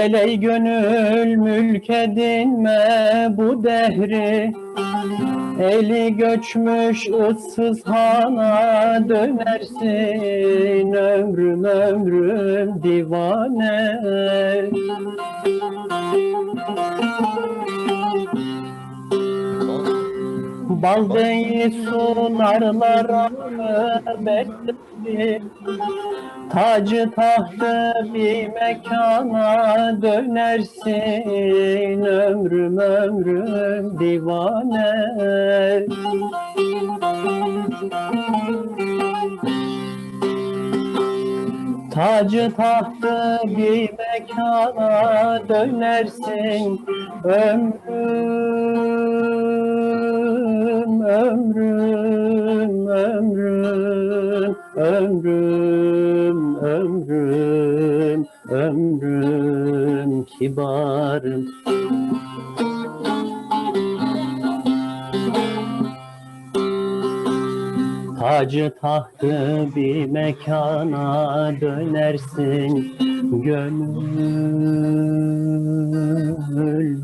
Gel ey gönül mülk edinme bu dehri. Eli göçmüş ıssız hana dönersin. Ömrüm ömrüm divane Bal değil sunarlar bekledim Tacı tahtı bir mekana dönersin Ömrüm ömrüm divane Tacı tahtı bir mekana dönersin Ömrüm, ömrüm, ömrüm, ömrüm, ömrüm, ömrüm kibarım. Tacı tahtı bir mekana dönersin Gönül,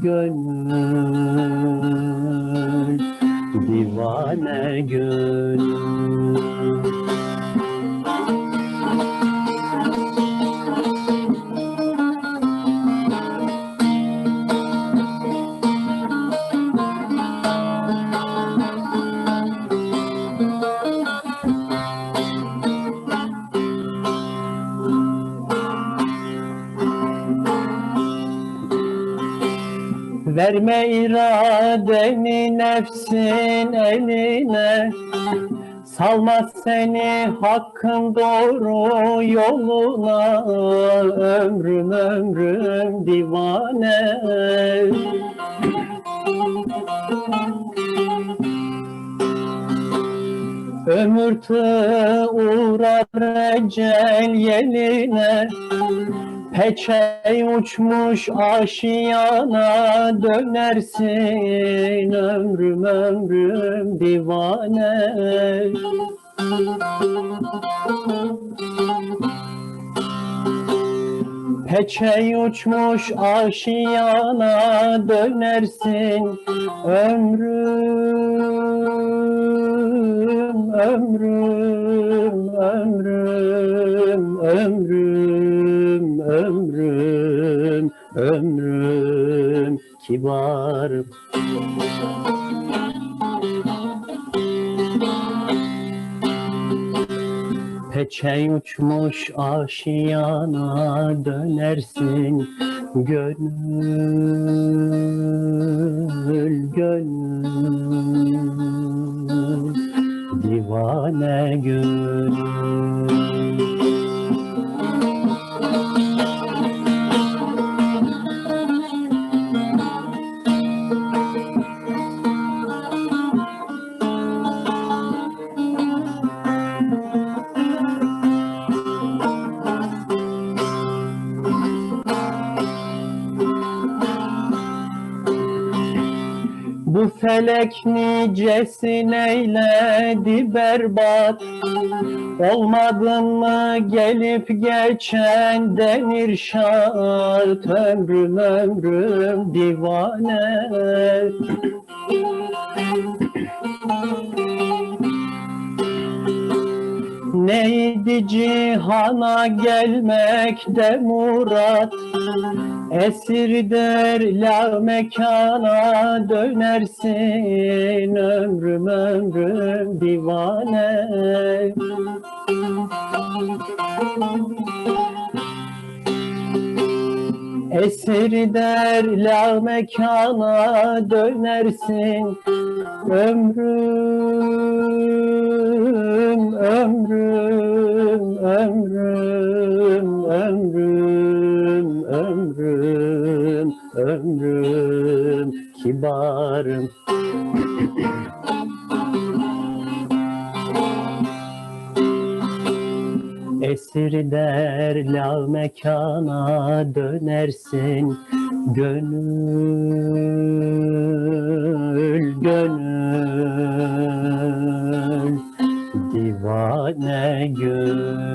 gönül Divane gönül Verme iradeni nefsin eline. Salmaz seni hakkın doğru yoluna. Ömrüm ömrüm divane Ömür tığ uğrar ecel yeline. Peçey uçmuş aşiyana dönersin ömrüm ömrüm divane. Peçey uçmuş aşiyana dönersin ömrüm ömrüm ömrüm ömrüm ömrüm ömrüm kibarım Peçey uçmuş aşiyana dönersin Gönül, gönül Divane gönül felek nicesin eyledi berbat? Olmadın mı gelip geçen denir şart Ömrüm ömrüm divane. Neydi cihana gelmek de murat Esirdir la mekana dönersin Ömrüm ömrüm divane. Esir der la mekana dönersin Ömrüm, kibarım Esir der la mekana dönersin Gönül, gönül. Divane gönül